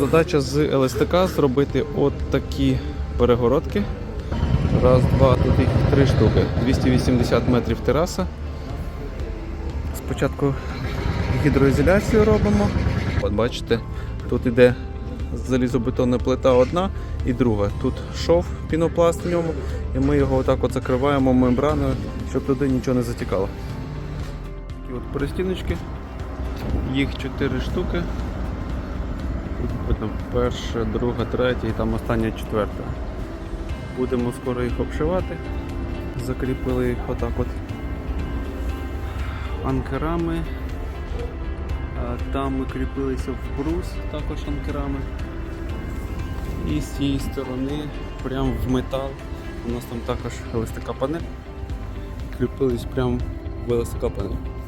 Задача з ЛСТК зробити от такі перегородки. Раз, два, тут їх три штуки. 280 метрів тераса. Спочатку гідроізоляцію робимо. От бачите, тут іде залізобетонна плита одна і друга. Тут шов пінопласт в ньому, і ми його отак от закриваємо мембраною, щоб туди нічого не затікало. Такі от перестіночки. Їх чотири штуки. Видно перша, друга, третя і там остання четверта. Будемо скоро їх обшивати. Закріпили їх отак от анкерами. Там ми кріпилися в брус також анкерами. І з цієї сторони, прямо в метал. У нас там також ЛСТК панель. Кріпились прямо в ЛСТК панель.